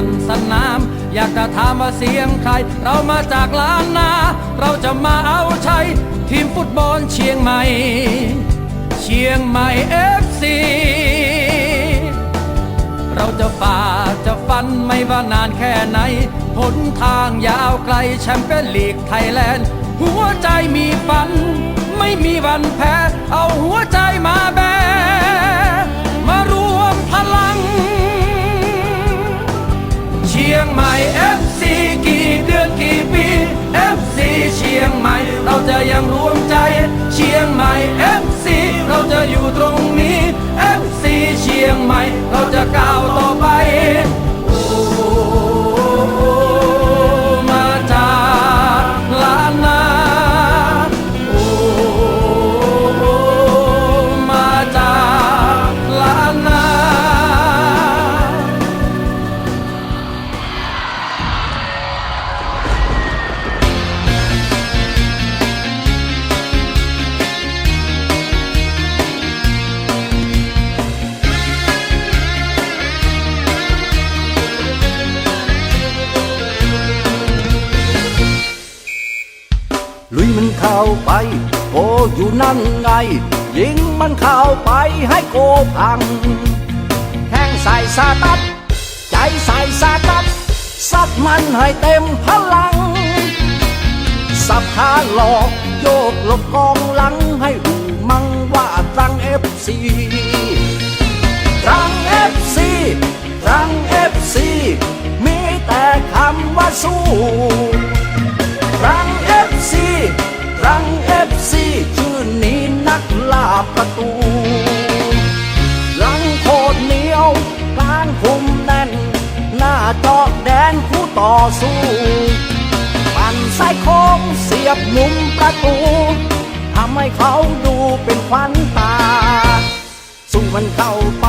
ลั่นสนาม อยากจะถามว่าเสียงใคร เรามาจากล้านนา เราจะมาเอาชัยทีมฟุตบอลเชียงใหม่ เชียงใหม่เอฟซีเราจะฝ่าจะฟันไม่ว่านานแค่ไหนหนทางยาวไกลแชมเปี้ยนลีกไทยแลนด์ หัวใจมีฝัน ไม่มีวันแพ้ เอาหัวใจมาแบ หม่ FC กี่เดือนกี่ปี FC เชียงใหม่ เราจะยังรวมใจเชียงใหม่ FC ลุยมันเข้าไปโออยู่นั่นไง ยิงมันเข้าไปให้โกพังแข้งใส่สาตัด ใจใส่สาตัดซัดมันให้เต็มพลัง สับขาหลอกโยกหลบกองหลังให้ดูมั่งว่าตรังเอฟซีตรังเอฟซีตรังเอฟซีมีแต่คำว่าสู้ ประตูหลังโคตรเหนียวกลางคุมแน่น หน้าจอกแดนคู่ต่อสู้ปั่นสายโค้งเสียบมุมประตูทำให้เขาดูเป็นควันตา สู้มันเข้าไป